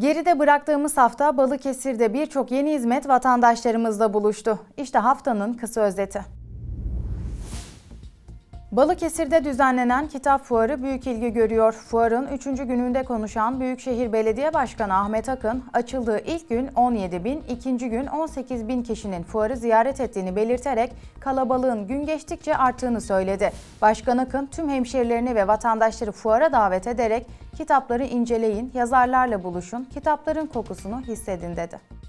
Geride bıraktığımız hafta Balıkesir'de birçok yeni hizmet vatandaşlarımızla buluştu. İşte haftanın kısa özeti. Balıkesir'de düzenlenen kitap fuarı büyük ilgi görüyor. Fuarın 3. gününde konuşan Büyükşehir Belediye Başkanı Ahmet Akın, açıldığı ilk gün 17 bin, ikinci gün 18 bin kişinin fuarı ziyaret ettiğini belirterek kalabalığın gün geçtikçe arttığını söyledi. Başkan Akın tüm hemşerilerini ve vatandaşları fuara davet ederek kitapları inceleyin, yazarlarla buluşun, kitapların kokusunu hissedin dedi.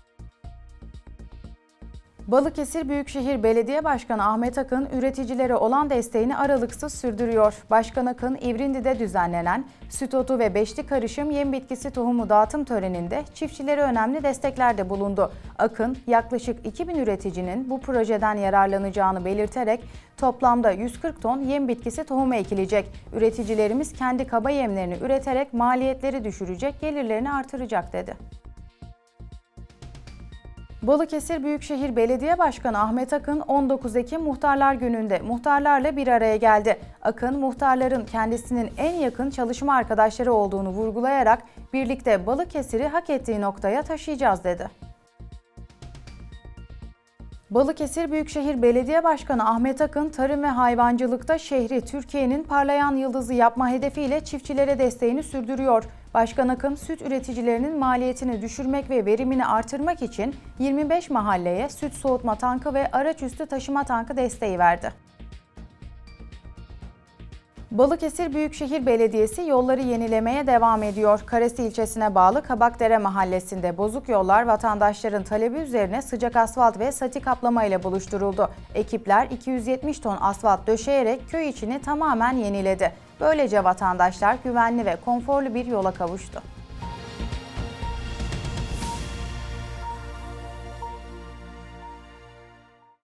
Balıkesir Büyükşehir Belediye Başkanı Ahmet Akın üreticilere olan desteğini aralıksız sürdürüyor. Başkan Akın İvrindi'de düzenlenen süt otu ve beşli karışım yem bitkisi tohumu dağıtım töreninde çiftçilere önemli desteklerde bulundu. Akın yaklaşık 2000 üreticinin bu projeden yararlanacağını belirterek toplamda 140 ton yem bitkisi tohumu ekilecek. Üreticilerimiz kendi kaba yemlerini üreterek maliyetleri düşürecek, gelirlerini artıracak dedi. Balıkesir Büyükşehir Belediye Başkanı Ahmet Akın 19 Ekim Muhtarlar Günü'nde muhtarlarla bir araya geldi. Akın muhtarların kendisinin en yakın çalışma arkadaşları olduğunu vurgulayarak birlikte Balıkesir'i hak ettiği noktaya taşıyacağız dedi. Balıkesir Büyükşehir Belediye Başkanı Ahmet Akın, tarım ve hayvancılıkta şehri Türkiye'nin parlayan yıldızı yapma hedefiyle çiftçilere desteğini sürdürüyor. Başkan Akın, süt üreticilerinin maliyetini düşürmek ve verimini artırmak için 25 mahalleye süt soğutma tankı ve araç üstü taşıma tankı desteği verdi. Balıkesir Büyükşehir Belediyesi yolları yenilemeye devam ediyor. Karesi ilçesine bağlı Kabakdere mahallesinde bozuk yollar vatandaşların talebi üzerine sıcak asfalt ve sati kaplama ile buluşturuldu. Ekipler 270 ton asfalt döşeyerek köy içini tamamen yeniledi. Böylece vatandaşlar güvenli ve konforlu bir yola kavuştu.